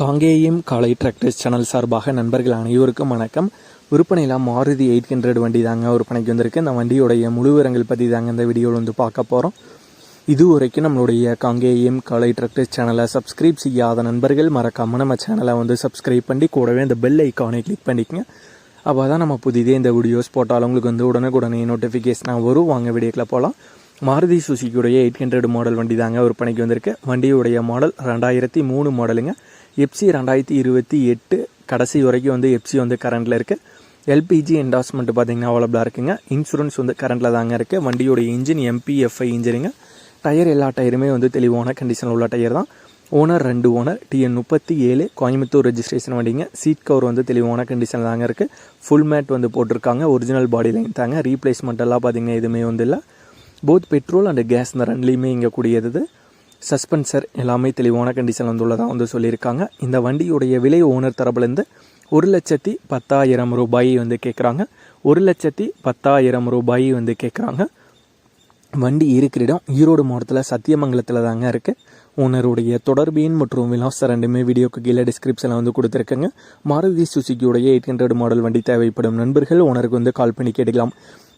காங்கேயம் காலை tractors channel சார்பாக நண்பர்கள் அனைவருக்கும் வணக்கம். விற்பனையில் மாருதி எயிட் ஹண்ட்ரட் வண்டி தாங்க விற்பனைக்கு வந்திருக்கு. இந்த வண்டியோடைய முழுவிரங்கள் பற்றி தாங்க இந்த வீடியோவில் வந்து பார்க்க போகிறோம் இது வரைக்கும் நம்மளுடைய காங்கேயம் காலை டிராக்டர்ஸ் சேனலை சப்ஸ்கிரைப் செய்யாத நண்பர்கள் மறக்காம நம்ம சேனலை வந்து சப்ஸ்கிரைப் பண்ணி கூடவே இந்த பெல் ஐக்கானை கிளிக் பண்ணிக்கங்க. அப்போ தான் நம்ம புதிதே இந்த வீடியோஸ் போட்டாலும் உங்களுக்கு வந்து உடனுக்குடனே நோட்டிஃபிகேஷனாக வரும். வாங்க வீடியோக்கில் போகலாம் மாருதி சுசுக்கியுடைய எயிட் ஹண்ட்ரட் மாடல் வண்டி தாங்க விற்பனைக்கு வந்திருக்கு. வண்டியுடைய மாடல் ரெண்டாயிரத்தி மூணு மாடலுங்க. எப்சி ரெண்டாயிரத்தி இருபத்தி எட்டு கடைசி வரைக்கும் வந்து எப்சி வந்து கரண்டில் இருக்குது எல்பிஜி என்டாஸ்மெண்ட் பார்த்தீங்கன்னா அவைலபிளாக இருக்குங்க. இன்சூரன்ஸ் வந்து கரண்டில் தாங்க இருக்குது வண்டியோடைய இன்ஜின் எம்பிஎஃப்ஐ இன்ஜினுங்க டயர் எல்லா டயருமே வந்து தெளிவான கண்டிஷனில் உள்ள டயர் தான். ஓனர் ரெண்டு ஓனர் டிஎன் முப்பத்தி ஏழு கோயம்புத்தூர் ரெஜிஸ்ட்ரேஷன் வண்டிங்க. சீட் கவர் வந்து தெளிவான கண்டிஷனில் தாங்க இருக்குது ஃபுல் மேட் வந்து போட்டிருக்காங்க. ஒரிஜினல் பாடி லைன் தாங்க. ரீப்ளேஸ்மெண்ட் எல்லாம் பார்த்தீங்கன்னா எதுவுமே வந்து இல்லை. போத் பெட்ரோல் அண்ட் கேஸ் இந்த ரெண்டுலேயுமே இங்கே கூடியது சஸ்பென்சர் எல்லாமே தெளிவான கண்டிஷன் வந்துள்ளதாக வந்து சொல்லியிருக்காங்க. இந்த வண்டியுடைய விலை ஓனர் தரப்புலேருந்து ஒரு லட்சத்தி பத்தாயிரம் ரூபாய் வந்து கேட்குறாங்க ஒரு லட்சத்தி பத்தாயிரம் ரூபாய் வந்து கேட்குறாங்க வண்டி இருக்கிற இடம் ஈரோடு மாவட்டத்தில் சத்தியமங்கலத்தில் தாங்க இருக்குது ஓனருடைய தொடர்பு எண் மற்றும் விலாஸ் ரெண்டுமே வீடியோக்கு கீழே டிஸ்கிரிப்ஷனில் வந்து கொடுத்துருக்கேங்க. மாருதி சுசுக்கியுடைய எயிட் ஹண்ட்ரட் மாடல் வண்டி தேவைப்படும் நண்பர்கள் ஓனருக்கு வந்து கால் பண்ணி கேட்டுக்கலாம்.